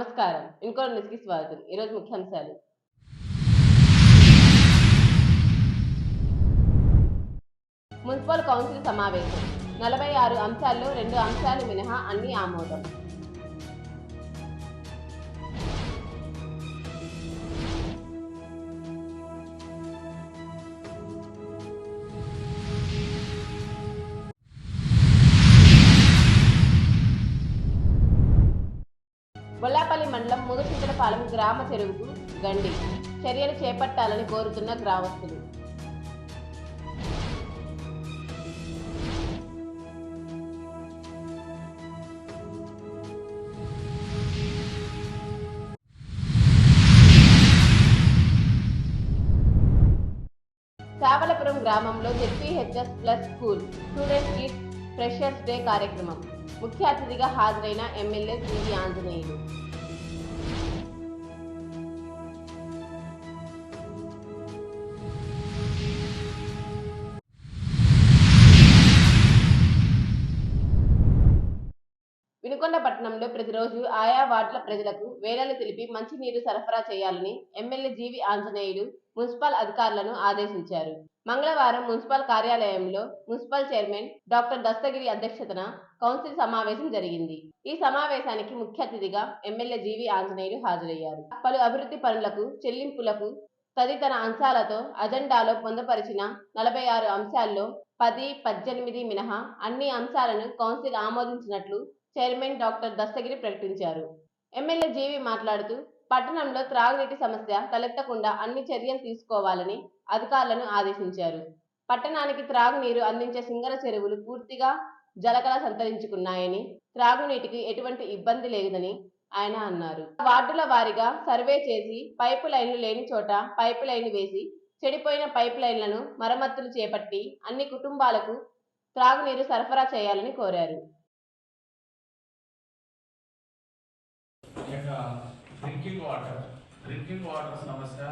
నమస్కారం. ఇంకో న్యూస్కి స్వాగతం. ఈరోజు ముఖ్యాంశాలు. మున్సిపల్ కౌన్సిల్ సమావేశం. నలభై ఆరు అంశాల్లో రెండు అంశాలు మినహా అన్ని ఆమోదం. ముదుచింతలపాలెం గ్రామ చెరువుకు గండి. చర్యలు చేపట్టాలని కోరుతున్న గ్రామస్తులు. చావలపురం గ్రామంలో ZPHS plus school student kit freshers day కార్యక్రమం. ముఖ్య అతిథిగా హాజరైన ఎమ్మెల్యే సివి ఆంజనేయులు. పట్టణంలో ప్రతిరోజు ఆయా వార్డుల ప్రజలకు వేలలు తెలిపి మంచినీరు సరఫరా చేయాలని ఎమ్మెల్యే జీవి ఆంజనేయులు మున్సిపల్ అధికారులను ఆదేశించారు. మంగళవారం మున్సిపల్ కార్యాలయంలో మున్సిపల్ చైర్మన్ డాక్టర్ దస్తగిరి అధ్యక్షతన కౌన్సిల్ సమావేశం జరిగింది. ఈ సమావేశానికి ముఖ్య అతిథిగా ఎమ్మెల్యే జీవి ఆంజనేయులు హాజరయ్యారు. పలు అభివృద్ధి పనులకు చెల్లింపులకు తదితర అంశాలతో అజెండాలో పొందుపరిచిన నలభై ఆరు అంశాల్లో పది పద్దెనిమిది మినహా అన్ని అంశాలను కౌన్సిల్ ఆమోదించినట్లు చైర్మన్ డాక్టర్ దస్తగిరి ప్రకటించారు. ఎమ్మెల్యే జీవి మాట్లాడుతూ పట్టణంలో త్రాగునీటి సమస్య తలెత్తకుండా అన్ని చర్యలు తీసుకోవాలని అధికారులను ఆదేశించారు. పట్టణానికి త్రాగునీరు అందించే సింగర చెరువులు పూర్తిగా జలకళ సంతరించుకున్నాయని త్రాగునీటికి ఎటువంటి ఇబ్బంది లేదని ఆయన అన్నారు. వార్డుల వారీగా సర్వే చేసి పైపు లైన్లు లేని చోట పైపు లైన్లు వేసి చెడిపోయిన పైప్ లైన్లను మరమ్మతులు చేపట్టి అన్ని కుటుంబాలకు త్రాగునీరు సరఫరా చేయాలని కోరారు. Drinking water. డ్రింకింగ్ వాటర్ సమస్య.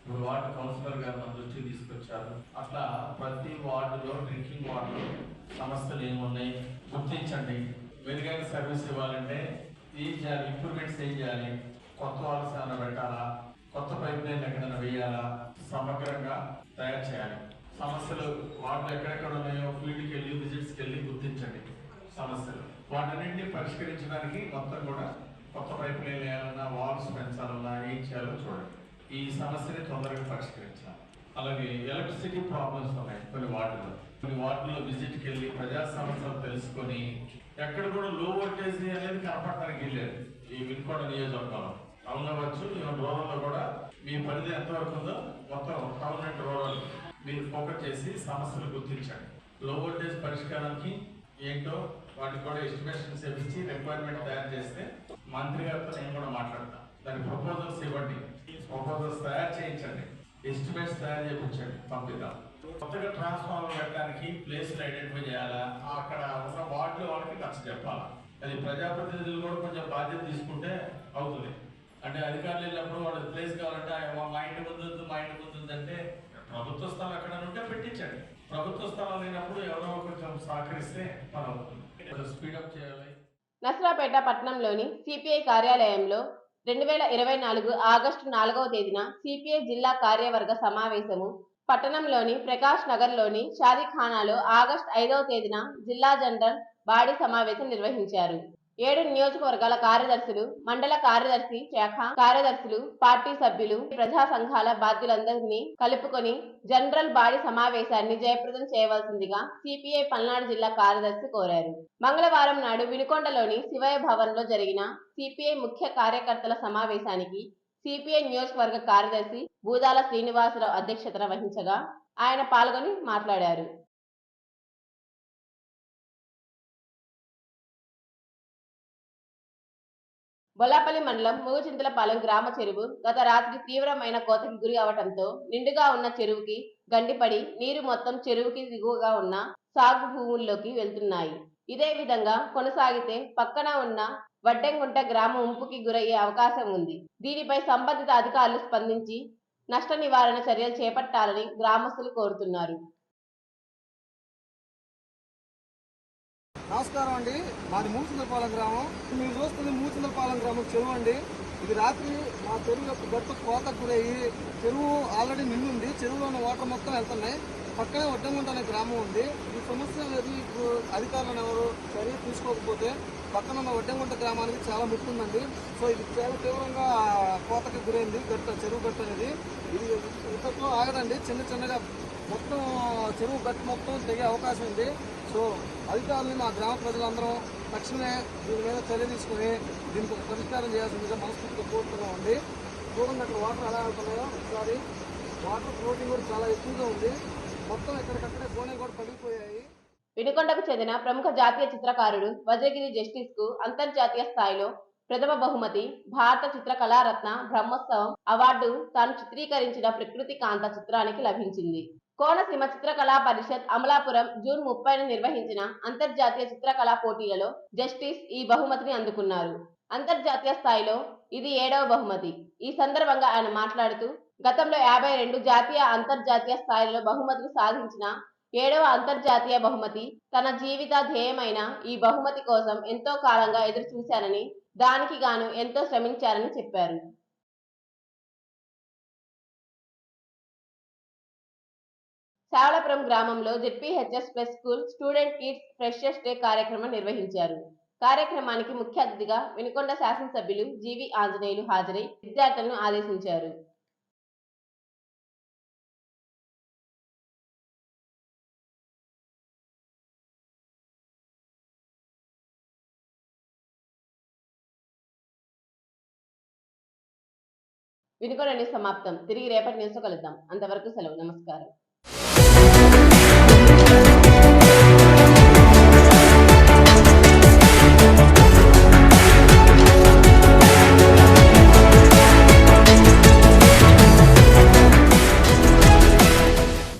ఇప్పుడు వార్డు కౌన్సిలర్ గారు మన దృష్టికి తీసుకొచ్చారు. అట్లా ప్రతి వార్డులో డ్రింకింగ్ వాటర్ సమస్యలు ఏమున్నాయి? గుర్తించండి. మెరుగైన సర్వీస్ ఇవ్వాలంటే ఏం చేయాలి ఇంప్రూవ్మెంట్స్ ఏం చేయాలి? కొత్త వాళ్ళు ఏమైనా పెట్టాలా? కొత్త పైప్ లైన్ ఎక్కడైనా వేయాలా? సమగ్రంగా తయారు చేయాలి. సమస్యలు వాటిలో ఎక్కడెక్కడ ఉన్నాయో ఫీల్డ్కి వెళ్ళి విజిట్స్కి వెళ్ళి గుర్తించండి సమస్యలు. వాటన్నింటినీ పరిష్కరించడానికి మొత్తం కూడా కొత్త పైపు లైన్ వేయాలన్నా వాల్స్ పెంచాలన్నా ఏం చేయాలో చూడండి. ఈ సమస్యని తొందరగా పరిష్కరించాలి. అలాగే ఎలక్ట్రిసిటీ ప్రాబ్లమ్స్ ఉన్నాయి కొన్ని వార్డులో కొన్ని వార్డుల్లో విజిట్కి వెళ్ళి ప్రజా సమస్యలు తెలుసుకొని ఎక్కడ కూడా లో వోల్టేజ్ అనేది కనపడటానికి లేదు. ఈ వినుకొండ నియోజకవర్గంలో. టౌన్ అవ్వచ్చు ఈవెన్ రూరల్లో కూడా మీ పరిధి ఎంతవరకు ఉందో మొత్తం టౌన్ అండ్ రూరల్ మీరు ఫోకస్ చేసి సమస్యలు గుర్తించండి. లో వోల్టేజ్ పరిష్కారానికి ఏంటో వాటికి కూడా ఎస్టిమేషన్స్ ఇచ్చి రిక్వైర్మెంట్ తయారు చేస్తే మంత్రి గారితో నేను కూడా మాట్లాడతాను దాని ప్రపోజల్స్ ఇవ్వండి. ప్రపోజల్స్ తయారు చేయించండి. ఎస్టిమేట్స్ తయారు చేయించండి. పంపిద్దాం. కొత్తగా ట్రాన్స్ఫార్మర్ పెట్టడానికి ప్లేస్లు ఐడెంటిఫై చేయాలా? అక్కడ ఉన్న వార్డులు వాళ్ళకి ఖర్చు చెప్పాలా? అది ప్రజాప్రతినిధులు కూడా కొంచెం బాధ్యత తీసుకుంటే అవుతుంది. అంటే అధికారులు వెళ్ళినప్పుడు వాళ్ళు ప్లేస్ కావాలంటే మా ఇంటి ముందు మా ఇంటి ముందు అంటే ప్రభుత్వ స్థలం ఎక్కడ ఉంటే పెట్టించండి. ప్రభుత్వ స్థలం లేనప్పుడు ఎవరో కొంచెం సహకరిస్తే మనం స్పీడప్ చేయాలి. నసరాపేట పట్టణంలోని సిపిఐ కార్యాలయంలో రెండు వేల ఇరవై నాలుగు ఆగస్టు నాలుగవ తేదీన సిపిఐ జిల్లా కార్యవర్గ సమావేశము. పట్టణంలోని ప్రకాష్ నగర్లోని షాదీఖానాలో ఆగస్టు ఐదవ తేదీన జిల్లా జనరల్ బాడీ సమావేశం నిర్వహించారు. ఏడు నియోజకవర్గాల కార్యదర్శులు మండల కార్యదర్శి శాఖ కార్యదర్శులు పార్టీ సభ్యులు ప్రజా సంఘాల బాధ్యులందరినీ కలుపుకొని జనరల్ బాడీ సమావేశాన్ని జయప్రదం చేయవలసిందిగా సిపిఐ పల్నాడు జిల్లా కార్యదర్శి కోరారు. మంగళవారం నాడు వినుకొండలోని శివయ్య భవన్లో జరిగిన సిపిఐ ముఖ్య కార్యకర్తల సమావేశానికి సిపిఐ నియోజకవర్గ కార్యదర్శి బూదాల శ్రీనివాసరావు అధ్యక్షతన వహించగా ఆయన పాల్గొని మాట్లాడారు. బొల్లాపల్లి మండలం మూగచింతలపాలెం గ్రామ చెరువు గత రాత్రి తీవ్రమైన కోతకి గురి అవటంతో నిండుగా ఉన్న చెరువుకి గండిపడి నీరు మొత్తం చెరువుకి దిగువగా ఉన్న సాగు భూముల్లోకి వెళ్తున్నాయి. ఇదే విధంగా కొనసాగితే పక్కన ఉన్న వడ్డెంగుంట గ్రామం ఉంపుకి గురయ్యే అవకాశం ఉంది. దీనిపై సంబంధిత అధికారులు స్పందించి నష్ట నివారణ చర్యలు చేపట్టాలని గ్రామస్తులు కోరుతున్నారు. నమస్కారం అండి. మాది మూచుందరపాలెం గ్రామం. మీరు చూస్తుంది మూచుందరపాలెం గ్రామం చెరువు అండి. ఇది రాత్రి మా చెరువు యొక్క గట్టు కోతకు గురయ్యి చెరువు ఆల్రెడీ నిండుంది. చెరువులో ఉన్న వాటర్ మొత్తం వెళ్తున్నాయి. పక్కనే వడ్డంగుంట అనే గ్రామం ఉంది. ఈ సమస్య అనేది ఇప్పుడు అధికారులను ఎవరు చర్య తీసుకోకపోతే పక్కన ఉన్న వడ్డంగుంట గ్రామానికి చాలా ముక్కుందండి సో ఇది చాలా తీవ్రంగా కోతకి గురైంది గట్ట చెరువు గట్టు అనేది. ఇది ఇంతట్లో ఆగదండి. చిన్న చిన్నగా మొత్తం చెరువు గట్టు మొత్తం తెగే అవకాశం ఉంది. సో అధికారులు మా గ్రామ ప్రజలందరం తక్షణమే దీని మీద చర్య తీసుకుని దీనికి ఒక పరిష్కారం చేయాల్సిందిగా మనస్ఫూర్తిగా కోరుతున్నామండి చూడండి అక్కడ వాటర్ ఎలా వెళ్తున్నాయో. ఒకసారి వాటర్ ఫ్లోటింగ్ కూడా చాలా ఎక్కువగా ఉంది. మొత్తం ఎక్కడికక్కడే కోణలు కూడా పడిపోయాయి వినుకొండకు చెందిన ప్రముఖ జాతీయ చిత్రకారుడు వజ్రగిరి జస్టిస్కు అంతర్జాతీయ స్థాయిలో ప్రథమ బహుమతి భారత చిత్రకళారత్న బ్రహ్మోత్సవం అవార్డు తాను చిత్రీకరించిన ప్రకృతి కాంత చిత్రానికి లభించింది. కోనసీమ చిత్రకళా పరిషత్ అమలాపురం జూన్ ముప్పైన నిర్వహించిన అంతర్జాతీయ చిత్రకళా పోటీలలో జస్టిస్ ఈ బహుమతిని అందుకున్నారు. అంతర్జాతీయ స్థాయిలో ఇది ఏడవ బహుమతి. ఈ సందర్భంగా ఆయన మాట్లాడుతూ గతంలో యాభై రెండు జాతీయ అంతర్జాతీయ స్థాయిలో బహుమతులు సాధించిన ఏడవ అంతర్జాతీయ బహుమతి తన జీవిత ధ్యేయమైన ఈ బహుమతి కోసం ఎంతో కాలంగా ఎదురు చూశానని దానికి గాను ఎంతో శ్రమించారని చెప్పారు. శావలపురం గ్రామంలో ZPHS plus school student kids freshers day కార్యక్రమం నిర్వహించారు. కార్యక్రమానికి ముఖ్య అతిథిగా వినుకొండ శాసనసభ్యులు జీవి ఆంజనేయులు హాజరై విద్యార్థులను ఆదేశించారు. వినుకొండ న్యూస్ సమాప్తం. తిరిగి రేపటి న్యూస్ కలుద్దాం. అంతవరకు సెలవు. నమస్కారం.